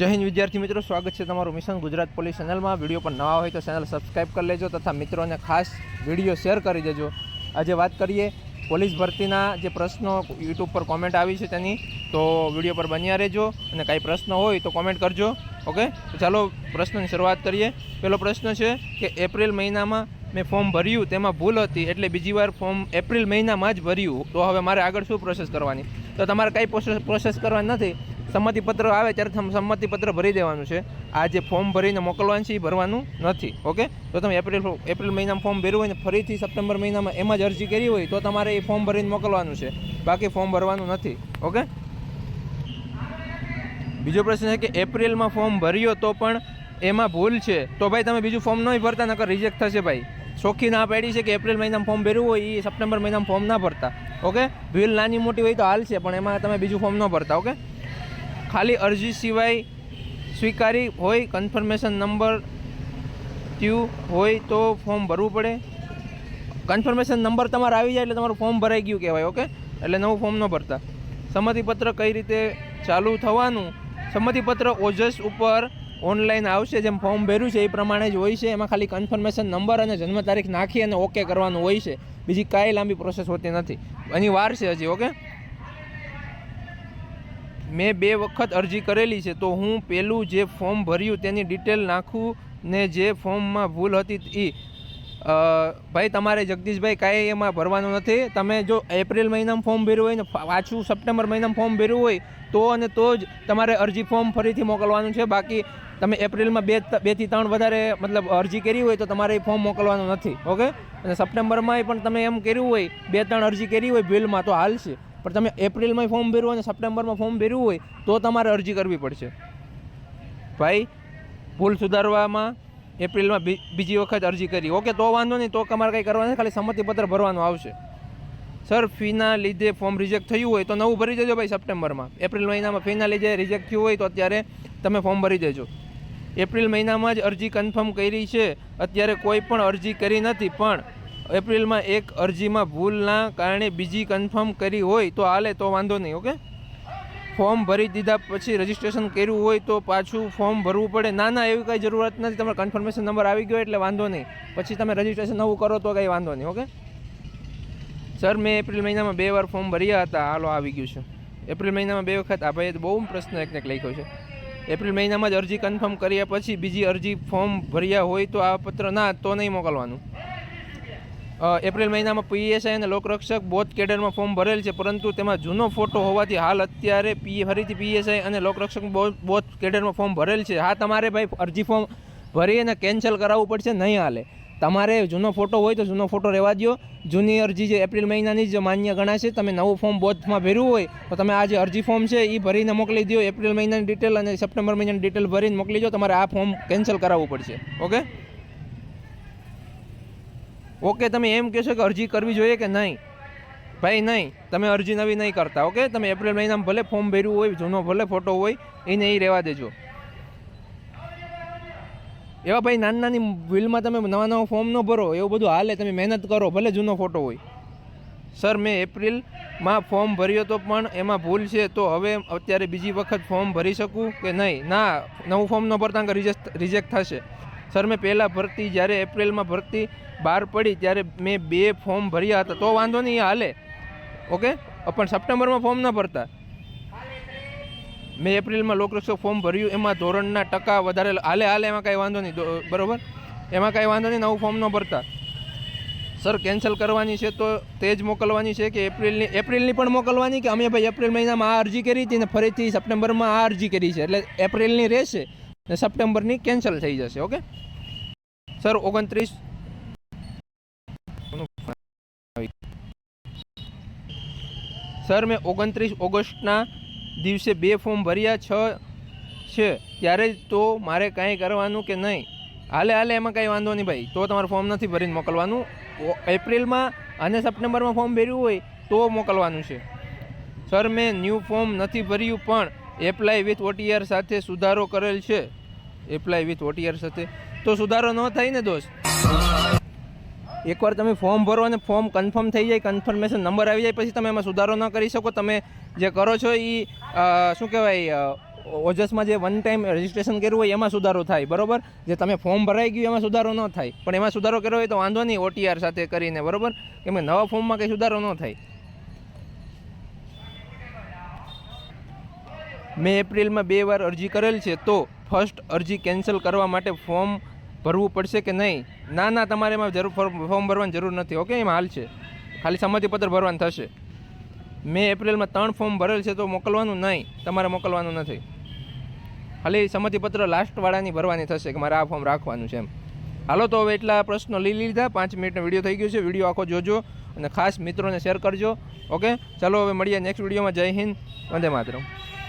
જય હિન્દ વિદ્યાર્થી મિત્રો, સ્વાગત છે તમારું મિશન ગુજરાત પોલીસ ચેનલમાં. વીડિયો પર નવા હોય તો ચેનલ સબસ્ક્રાઈબ કરી લેજો તથા મિત્રોને ખાસ વીડિયો શેર કરી દેજો. આજે વાત કરીએ પોલીસ ભરતીના જે પ્રશ્નો, યુટ્યુબ પર કોમેન્ટ આવી છે તેની. તો વીડિયો પર બન્યા રહેજો અને કાંઈ પ્રશ્ન હોય તો કોમેન્ટ કરજો, ઓકે? તો ચાલો પ્રશ્નની શરૂઆત કરીએ. પહેલો પ્રશ્ન છે કે એપ્રિલ મહિનામાં મેં ફોર્મ ભર્યું, તેમાં ભૂલ હતી એટલે બીજી વાર ફોર્મ એપ્રિલ મહિનામાં જ ભર્યું. તો હવે મારે આગળ શું પ્રોસેસ કરવાની? તો તમારે કંઈ પ્રોસેસ પ્રોસેસ કરવાની નથી. સંમતિપત્ર આવે ત્યારે સંમતિપત્ર ભરી દેવાનું છે. આ જે ફોર્મ ભરીને મોકલવાનું છે એ ભરવાનું નથી, ઓકે? તો તમે એપ્રિલ એપ્રિલ મહિનામાં ફોર્મ ભર્યું હોય ને ફરીથી સપ્ટેમ્બર મહિનામાં એમાં જ અરજી કરી હોય તો તમારે એ ફોર્મ ભરીને મોકલવાનું છે. બાકી ફોર્મ ભરવાનું નથી, ઓકે? બીજો પ્રશ્ન છે કે એપ્રિલમાં ફોર્મ ભર્યો તો પણ એમાં ભૂલ છે? તો ભાઈ તમે બીજું ફોર્મ નહીં ભરતા, નકર રિજેક્ટ થશે ભાઈ. ચોખ્ખી ના પાડી છે કે એપ્રિલ મહિનામાં ફોર્મ ભર્યું હોય એ સપ્ટેમ્બર મહિનામાં ફોર્મ ના ભરતા, ઓકે? ભીલ નાની મોટી હોય તો હાલ છે, પણ એમાં તમે બીજું ફોર્મ ન ભરતા, ઓકે? ખાલી અરજી સિવાય સ્વીકારી હોય કન્ફર્મેશન નંબર ટ્યુ હોય તો ફોર્મ ભરવું પડે. કન્ફર્મેશન નંબર તમારે આવી જાય એટલે તમારું ફોર્મ ભરાઈ ગયું કહેવાય ઓકે એટલે નવું ફોર્મ ન ભરતા. સંમતિપત્ર કઈ રીતે ચાલુ થવાનું? સંમતિપત્ર ઓજસ ઉપર ઓનલાઈન આવશે, જેમ ફોર્મ ભર્યું છે એ પ્રમાણે જ હોય છે. એમાં ખાલી કન્ફર્મેશન નંબર અને જન્મ તારીખ નાખી અને ઓકે કરવાનું હોય છે. બીજી કાંઈ લાંબી પ્રોસેસ હોતી નથી. એની વાર છે હજી ઓકે મેં બે વખત અરજી કરેલી છે, તો હું પેલું જે ફોર્મ ભર્યું તેની ડિટેલ નાખું ને જે ફોર્મમાં ભૂલ હતી એ ભાઈ, તમારે જગદીશભાઈ કાંઈ એમાં ભરવાનું નથી. તમે જો એપ્રિલ મહિનામાં ફોર્મ ભર્યું હોય ને પાછું સપ્ટેમ્બર મહિનામાં ફોર્મ ભર્યું હોય, તો અને તો જ તમારે અરજી ફોર્મ ફરીથી મોકલવાનું છે. બાકી તમે એપ્રિલમાં બે બેથી ત્રણ વધારે મતલબ અરજી કરી હોય તો તમારે એ ફોર્મ મોકલવાનું નથી, ઓકે? અને સપ્ટેમ્બરમાં પણ તમે એમ કર્યું હોય, બે ત્રણ અરજી કરી હોય બિલમાં તો હાલશે. પણ તમે એપ્રિલમાં ફોર્મ ભર્યું અને સપ્ટેમ્બરમાં ફોર્મ ભર્યું હોય, તો તમારે અરજી કરવી પડશે. ભાઈ, ભૂલ સુધારવામાં એપ્રિલમાં બીજી વખત અરજી કરી. ઓકે, તો વાંધો નહીં, તો તમારે કંઈ કરવાનું ખાલી સંમતિપત્ર ભરવાનું આવશે. સર ફીના લીધે ફોર્મ રિજેક્ટ થયું હોય, તો નવું ભરી દેજો ભાઈ સપ્ટેમ્બરમાં. એપ્રિલ મહિનામાં ફીના લીધે રિજેક્ટ થયું હોય, તો અત્યારે તમે ફોર્મ ભરી દેજો. એપ્રિલ મહિનામાં જ અરજી કન્ફર્મ કરી છે. અત્યારે કોઈ પણ અરજી કરી નથી, પણ એપ્રિલમાં એક અરજીમાં ભૂલના કારણે બીજી કન્ફર્મ કરી હોય તો હાલે, તો વાંધો નહીં, ઓકે? ફોર્મ ભરી દીધા પછી રજીસ્ટ્રેશન કર્યું હોય તો પાછું ફોર્મ ભરવું પડે. ના ના, એવી કંઈ જરૂરત નથી. તમારે કન્ફર્મેશન નંબર આવી ગયો એટલે વાંધો નહીં. પછી તમે રજીસ્ટ્રેશન નવું કરો તો કંઈ વાંધો નહીં, ઓકે? સર મેં એપ્રિલ મહિનામાં બે વાર ફોર્મ ભર્યા હતા. હાલો, આવી ગયું છે. એપ્રિલ મહિનામાં બે વખત આ ભાઈએ બહુ પ્રશ્ન એક એક લખ્યો છે. એપ્રિલ મહિનામાં જ અરજી કન્ફર્મ કર્યા પછી બીજી અરજી ફોર્મ ભર્યા હોય તો આ પત્ર ના, તો નહીં મોકલવાનું. એપ્રિલ મહિનામાં પીએસઆઈ અને લોકરક્ષક બોધ કેડરમાં ફોર્મ ભરેલ છે, પરંતુ તેમાં જૂનો ફોટો હોવાથી હાલ અત્યારે પી, ફરીથી પીએસઆઈ અને લોકરક્ષક બોધ કેડરમાં ફોર્મ ભરેલ છે. હા, તમારે ભાઈ અરજી ફોર્મ ભરી અને કેન્સલ કરાવવું પડશે નહીં હાલે. તમારે જૂનો ફોટો હોય તો જૂનો ફોટો રહેવા દો જૂની અરજી જે એપ્રિલ મહિનાની જ માન્ય ગણાશે. તમે નવું ફોર્મ બોથમાં ભર્યું હોય તો તમે આ જે અરજી ફોર્મ છે એ ભરીને મોકલી દો એપ્રિલ મહિનાની ડિટેલ અને સપ્ટેમ્બર મહિનાની ડિટેલ ભરીને મોકલી દો તમારે આ ફોર્મ કેન્સલ કરાવવું પડશે. ઓકે? ઓકે, તમે એમ કહેશો કે અરજી કરવી જોઈએ કે નહીં? ભાઈ, નહીં. તમે અરજી નવી નહીં કરતા, ઓકે? તમે એપ્રિલ મહિનામાં ભલે ફોર્મ ભર્યું હોય, જૂનો ભલે ફોટો હોય, એને એ રહેવા દેજો. એવા ભાઈ નાની નાની બિલમાં તમે નવા નવા ફોર્મ ન ભરો, એવું બધું હાલે, તમે મહેનત કરો, ભલે જૂનો ફોટો હોય. સર, મેં એપ્રિલમાં ફોર્મ ભર્યો તો પણ એમાં ભૂલ છે, તો હવે અત્યારે બીજી વખત ફોર્મ ભરી શકું કે નહીં? ના, નવું ફોર્મ ન ભરતા રિજેક્ટ રિજેક્ટ થશે. સર, મેં પહેલાં ભરતી, જ્યારે એપ્રિલમાં ભરતી બહાર પડી, ત્યારે મેં બે ફોર્મ ભર્યા હતા. તો વાંધો નહીં હાલે. ઓકે? પણ સપ્ટેમ્બરમાં ફોર્મ ન ભરતા. મેં એપ્રિલમાં લોકરક્ષક ફોર્મ ભર્યું. એમાં ધોરણના ટકા વધારે હાલે હાલે, એમાં કાંઈ વાંધો નહીં. બરોબર? એમાં કાંઈ વાંધો નહીં, નવું ફોર્મ ન ભરતા. સર, કેન્સલ કરવાની છે તો તે જ મોકલવાની છે કે એપ્રિલની એપ્રિલની પણ મોકલવાની કે અમે ભાઈ એપ્રિલ મહિનામાં આ અરજી કરી હતી ને ફરીથી સપ્ટેમ્બરમાં આ અરજી કરી છે? એટલે એપ્રિલની રહેશે. ને સપ્ટેમ્બરની કેન્સલ થઈ જશે, ઓકે? સર, ઓગણત્રીસ. સર, મેં ઓગણત્રીસ ઓગસ્ટના દિવસે બે ફોર્મ ભર્યા છ છે. ત્યારે તો મારે કાંઈ કરવાનું કે નહીં? હાલે હાલે, એમાં કાંઈ વાંધો નહીં ભાઈ. તો તમારે ફોર્મ નથી ભરીને મોકલવાનું. એપ્રિલમાં અને સપ્ટેમ્બરમાં ફોર્મ ભર્યું હોય તો મોકલવાનું છે. સર, મેં ન્યૂ ફોર્મ નથી ભર્યું, પણ એપ્લાય વિથ ઓટીઆર સાથે સુધારો કરેલ છે. એપ્લાય વિથ ઓટીઆર સાથે. તો સુધારો ન થાય ને દોસ્ત? એકવાર તમે ફોર્મ ભરો અને ફોર્મ કન્ફર્મ થઈ જાય, કન્ફર્મેશન નંબર આવી જાય, પછી તમે એમાં સુધારો ન કરી શકો. તમે જે કરો છો એ શું કહેવાય ઓજસમાં જે વન ટાઈમ રજિસ્ટ્રેશન કર્યું હોય, એમાં સુધારો થાય, બરોબર? જે તમે ફોર્મ ભરાઈ ગયું એમાં સુધારો ન થાય. પણ એમાં સુધારો કર્યો હોય તો વાંધો નહીં ઓટીઆર સાથે કરીને, બરોબર? કેમ કે નવા ફોર્મમાં કંઈ સુધારો ન થાય. મેં એપ્રિલમાં બે વાર અરજી કરેલ છે, તો ફર્સ્ટ અરજી કેન્સલ કરવા માટે ફોર્મ ભરવું પડશે કે નહીં? ના ના, તમારે એમાં જરૂર ફોર્મ ભરવાની જરૂર નથી ઓકે એમાં હાલ છે. ખાલી સંમતિપત્ર ભરવાનું થશે. મેં એપ્રિલમાં ત્રણ ફોર્મ ભરેલ છે, તો મોકલવાનું નહીં. તમારે મોકલવાનું નથી. ખાલી સંમતિપત્ર લાસ્ટવાળાની ભરવાની થશે કે મારે આ ફોર્મ રાખવાનું છે એમ. હાલો, તો હવે એટલા પ્રશ્નો લઈ લીધા. પાંચ મિનિટનો વીડિયો થઈ ગયો છે, વીડિયો આખો જોજો અને ખાસ મિત્રોને શેર કરજો ઓકે ચાલો, હવે મળીએ નેક્સ્ટ વિડીયોમાં. જય હિન્દ, વંદે માતરમ.